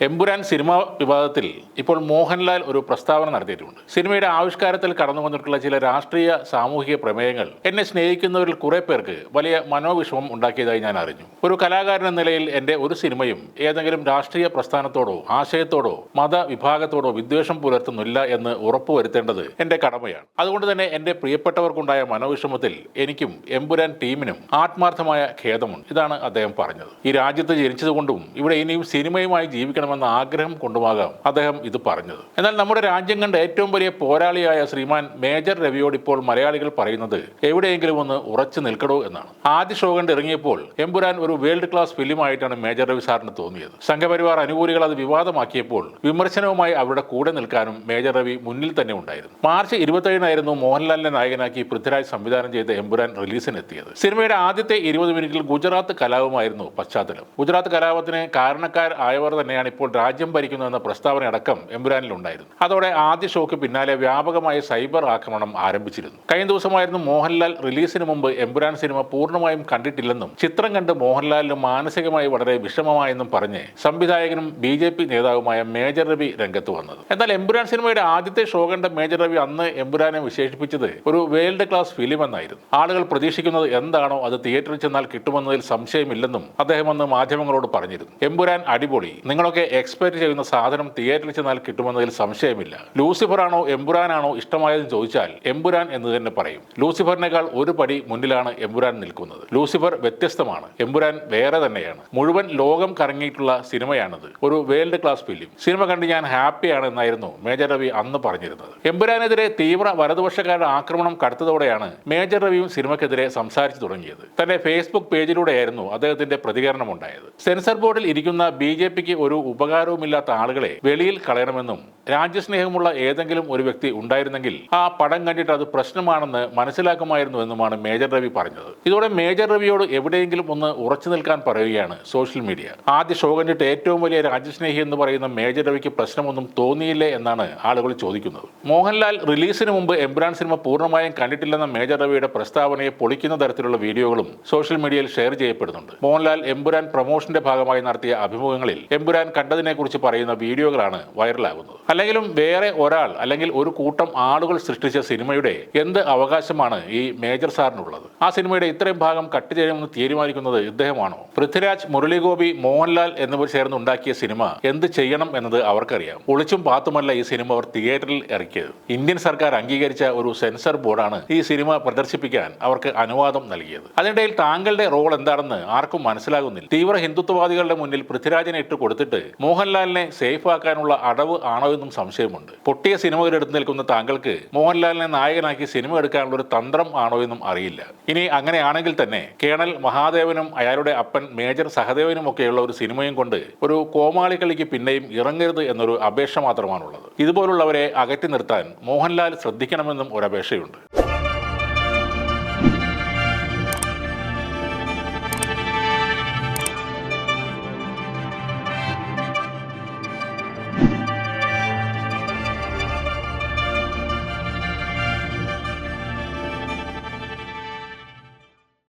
Empuraan cinema വിവാദത്തിൽ ഇപ്പോൾ മോഹൻലാൽ ഒരു പ്രസ്താവന നടത്തിയിട്ടുണ്ട്. സിനിമയുടെ ആവിഷ്കാരത്തിൽ കടന്നു വന്നിട്ടുള്ള ചില രാഷ്ട്രീയ സാമൂഹിക പ്രമേയങ്ങൾ എന്നെ സ്നേഹിക്കുന്നവരിൽ കുറെ പേർക്ക് വലിയ മനോവിഷമം ഉണ്ടാക്കിയതായി ഞാൻ അറിഞ്ഞു. ഒരു കലാകാരൻ എന്ന നിലയിൽ എന്റെ ഒരു സിനിമയും ഏതെങ്കിലും രാഷ്ട്രീയ പ്രസ്ഥാനത്തോടോ ആശയത്തോടോ മതവിഭാഗത്തോടോ വിദ്വേഷം പുലർത്തുന്നില്ല എന്ന് ഉറപ്പുവരുത്തേണ്ടത് എന്റെ കടമയാണ്. അതുകൊണ്ട് തന്നെ എന്റെ പ്രിയപ്പെട്ടവർക്കുണ്ടായ മനോവിഷമത്തിൽ എനിക്കും എമ്പുരാൻ ടീമിനും ആത്മാർത്ഥമായ ഖേദമുണ്ട്. ഇതാണ് അദ്ദേഹം പറഞ്ഞത്. ഈ രാജ്യത്ത് ജനിച്ചതുകൊണ്ടും ഇവിടെ ഇനിയും സിനിമയുമായി ജീവിക്കണമെന്ന ആഗ്രഹം കൊണ്ടുമാകാം. അദ്ദേഹം ഇത് പറഞ്ഞത്. എന്നാൽ നമ്മുടെ രാജ്യം കണ്ട ഏറ്റവും വലിയ പോരാളിയായ ശ്രീമാൻ മേജർ രവിയോട് ഇപ്പോൾ മലയാളികൾ പറയുന്നത് എവിടെയെങ്കിലും ഒന്ന് ഉറച്ചു നിൽക്കണോ എന്നാണ്. ആദ്യ ഷോ കണ്ട് ഇറങ്ങിയപ്പോൾ എമ്പുരാൻ ഒരു വേൾഡ് ക്ലാസ് ഫിലിമായിട്ടാണ് മേജർ രവി സാറിന് തോന്നിയത്. സംഘപരിവാർ അനുകൂലികൾ അത് വിവാദമാക്കിയപ്പോൾ വിമർശനവുമായി അവരുടെ കൂടെ നിൽക്കാനും മേജർ രവി മുന്നിൽ തന്നെ ഉണ്ടായിരുന്നു. മാർച്ച് ഇരുപത്തേഴിനായിരുന്നു മോഹൻലാലിനെ നായകനാക്കി പൃഥ്വിരാജ് സംവിധാനം ചെയ്ത എമ്പുരാൻ റിലീസിനെത്തിയത്. സിനിമയുടെ ആദ്യത്തെ ഇരുപത് മിനിറ്റിൽ ഗുജറാത്ത് കലാപമായിരുന്നു പശ്ചാത്തലം. ഗുജറാത്ത് കലാപത്തിന് കാരണക്കാർ ആയവർ തന്നെയാണ് ഇപ്പോൾ രാജ്യം ഭരിക്കുന്നുവെന്ന പ്രസ്താവന അടക്കം എമ്പുരാനിലുണ്ടായിരുന്നു. അതോടെ ആദ്യ ഷോക്ക് പിന്നാലെ വ്യാപകമായ സൈബർ ആക്രമണം ആരംഭിച്ചിരുന്നു. കഴിഞ്ഞ ദിവസമായിരുന്നു മോഹൻലാൽ റിലീസിന് മുമ്പ് എമ്പുരാൻ സിനിമ പൂർണമായും കണ്ടിട്ടില്ലെന്നും ചിത്രം കണ്ട് മോഹൻലാലിന് മാനസികമായി വളരെ വിഷമമായെന്നും പറഞ്ഞ് സംവിധായകനും ബി ജെ പി നേതാവുമായ മേജർ രവി രംഗത്ത് വന്നത്. എന്നാൽ എമ്പുരാൻ സിനിമയുടെ ആദ്യത്തെ ഷോ കണ്ട മേജർ രവി അന്ന് എമ്പുരാനെ വിശേഷിപ്പിച്ചത് ഒരു വേൾഡ് ക്ലാസ് ഫിലിം എന്നായിരുന്നു. ആളുകൾ പ്രതീക്ഷിക്കുന്നത് എന്താണോ അത് തിയേറ്ററിൽ ചെന്നാൽ കിട്ടുമെന്നതിൽ സംശയമില്ലെന്നും അദ്ദേഹം അന്ന് മാധ്യമങ്ങളോട് പറഞ്ഞിരുന്നു. എമ്പുരാൻ അടിപൊളി. നിങ്ങളൊക്കെ എക്സ്പെക്ട് ചെയ്യുന്ന സാധനം തിയേറ്ററിൽ ചെന്നാൽ കിട്ടുമെന്നതിൽ സംശയമില്ല. ലൂസിഫറാണോ എമ്പുരാനാണോ ഇഷ്ടമായതെന്ന് ചോദിച്ചാൽ എമ്പുരാൻ എന്ന് തന്നെ പറയും. ലൂസിഫറിനേക്കാൾ ഒരു പടി മുന്നിലാണ് എമ്പുരാൻ നിൽക്കുന്നത്. ലൂസിഫർ വ്യത്യസ്തമാണ്. എമ്പുരാൻ വേറെ തന്നെയാണ്. മുഴുവൻ ലോകം കറങ്ങിയിട്ടുള്ള സിനിമയാണിത്. ഒരു വേൾഡ് ക്ലാസ് ഫിലിം സിനിമ കണ്ട് ഞാൻ ഹാപ്പിയാണ് എന്നായിരുന്നു മേജർ രവി അന്ന് പറഞ്ഞിരുന്നത്. എമ്പുരാനെതിരെ തീവ്ര വലതുപക്ഷക്കാരുടെ ആക്രമണം കടുത്തതോടെയാണ് മേജർ രവിയും സിനിമയ്ക്കെതിരെ സംസാരിച്ചു തുടങ്ങിയത്. തന്റെ ഫേസ്ബുക്ക് പേജിലൂടെയായിരുന്നു അദ്ദേഹത്തിന്റെ പ്രതികരണം ഉണ്ടായത് സെൻസർ ബോർഡിൽ ഇരിക്കുന്ന ബി ഒരു ഉപകാരവുമില്ലാത്ത ആളുകളെ വെളിയിൽ കളയണമെന്നും രാജ്യസ്നേഹമുള്ള ഏതെങ്കിലും ഒരു വ്യക്തി ഉണ്ടായിരുന്നെങ്കിൽ ആ പടം കണ്ടിട്ട് അത് പ്രശ്നമാണെന്ന് മനസ്സിലാക്കുമായിരുന്നു എന്നുമാണ് മേജർ രവി പറഞ്ഞത്. ഇതോടെ മേജർ രവിയോട് എവിടെയെങ്കിലും ഒന്ന് ഉറച്ചു നിൽക്കാൻ പറയുകയാണ് സോഷ്യൽ മീഡിയ. ആദ്യ ഷോ കണ്ടിട്ട് ഏറ്റവും വലിയ രാജ്യസ്നേഹി എന്ന് പറയുന്ന മേജർ രവിക്ക് പ്രശ്നമൊന്നും തോന്നിയില്ലേ എന്നാണ് ആളുകൾ ചോദിക്കുന്നത്. മോഹൻലാൽ റിലീസിന് മുമ്പ് എംബ്രാൻ സിനിമ പൂർണമായും കണ്ടിട്ടില്ലെന്ന മേജർ രവിയുടെ പ്രസ്താവനയെ പൊളിക്കുന്ന തരത്തിലുള്ള വീഡിയോകളും സോഷ്യൽ മീഡിയയിൽ ഷെയർ ചെയ്യപ്പെടുന്നുണ്ട്. മോഹൻലാൽ എംബുരാൻ പ്രൊമോഷന്റെ ഭാഗമായി നടത്തിയ അഭിമുഖങ്ങളിൽ എമ്പുരാൻ കണ്ടതിനെ കുറിച്ച് പറയുന്ന വീഡിയോകളാണ് വൈറലാകുന്നത്. അല്ലെങ്കിലും വേറെ ഒരാൾ അല്ലെങ്കിൽ ഒരു കൂട്ടം ആളുകൾ സൃഷ്ടിച്ച സിനിമയുടെ എന്ത് അവകാശമാണ് ഈ മേജർ സാറിനുള്ളത്? ആ സിനിമയുടെ ഇത്രയും ഭാഗം കട്ട് ചെയ്യണമെന്ന് തീരുമാനിക്കുന്നത് ഇദ്ദേഹമാണോ? പൃഥ്വിരാജ് മുരളിഗോപി മോഹൻലാൽ എന്നിവർ ചേർന്ന് ഉണ്ടാക്കിയ സിനിമ എന്ത് ചെയ്യണം എന്നത് അവർക്കറിയാം. ഒളിച്ചും പാത്തുമല്ല ഈ സിനിമ അവർ തിയേറ്ററിൽ ഇറക്കിയത്. ഇന്ത്യൻ സർക്കാർ അംഗീകരിച്ച ഒരു സെൻസർ ബോർഡാണ് ഈ സിനിമ പ്രദർശിപ്പിക്കാൻ അവർക്ക് അനുവാദം നൽകിയത്. അതിനിടയിൽ താങ്കളുടെ റോൾ എന്താണെന്ന് ആർക്കും മനസ്സിലാകുന്നില്ല. തീവ്ര ഹിന്ദുത്വവാദികളുടെ മുന്നിൽ പൃഥ്വിരാജിനെ ഇട്ട് കൊടുത്തിട്ട് മോഹൻലാലിനെ സേഫ് ആക്കാനുള്ള അടവ് ആണോ എന്നും സംശയമുണ്ട്. പൊട്ടിയ സിനിമകൾ എടുത്തു നിൽക്കുന്ന താങ്കൾക്ക് മോഹൻലാലിനെ നായകനാക്കി സിനിമ എടുക്കാനുള്ള ഒരു തന്ത്രം ആണോ എന്നും അറിയില്ല. ഇനി അങ്ങനെയാണെങ്കിൽ തന്നെ കേണൽ മഹാദേവനും അയാളുടെ അപ്പൻ മേജർ സഹദേവനും ഒക്കെയുള്ള ഒരു സിനിമയും കൊണ്ട് ഒരു കോമാളികളിക്ക് പിന്നെയും ഇറങ്ങരുത് എന്നൊരു അപേക്ഷ മാത്രമാണുള്ളത്. ഇതുപോലുള്ളവരെ അകറ്റി നിർത്താൻ മോഹൻലാൽ ശ്രദ്ധിക്കണമെന്നും ഒരു അപേക്ഷയുണ്ട്